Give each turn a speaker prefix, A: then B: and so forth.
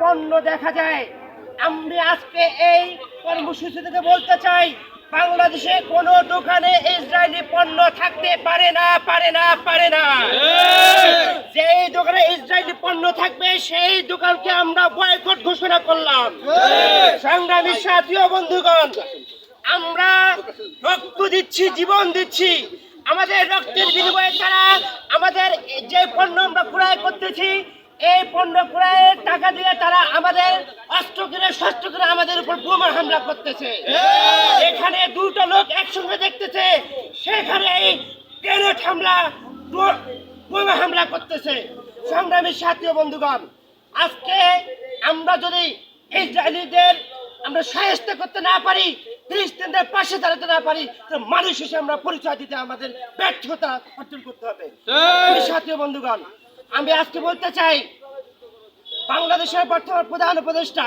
A: পণ্য দেখা যায় আমি আজকে এই কর্মসূচি থেকে বলতে চাই, বাংলাদেশে কোনো দোকানে ইসরায়েলি পণ্য থাকতে পারে না পারে না পারে না। যেই দোকানে ইসরায়েলি পণ্য থাকবে, সেই দোকানকে আমরা বয়কট ঘোষণা করলাম। সংগ্রামী সাথীয় বন্ধুগণ, আমরা রক্ত দিচ্ছি, জীবন দিচ্ছি। আমাদের রক্তের বিনিময়ে তারা আমাদের যে পণ্য আমরা ক্রয় করতেছি এই পণ্য ক্রয়ের টাকা দিয়ে তারা আমাদের অস্ত্র কিনে শস্ত্র কিনে আমাদের উপর বোমা হামলা করতেছে। এখানে দুটো লোক একসঙ্গে দেখতেছে সেখানে এই গ্রেনেড হামলা বোমা হামলা করতেছে। সংগ্রামী সাথীয় বন্ধুগণ আজকে আমরা যদি ইসরায়েলিদের আমরা সাহায্য করতে না পারি খ্রিস্টানদের পাশে দাঁড়াতে না পারি মানুষ হিসেবে আমরা পরিচয় দিতে আমাদের ব্যর্থতা অর্জন করতে হবে। সাথীয় বন্ধুগণ আমি আজকে বলতে চাই বাংলাদেশের বর্তমান প্রধান উপদেষ্টা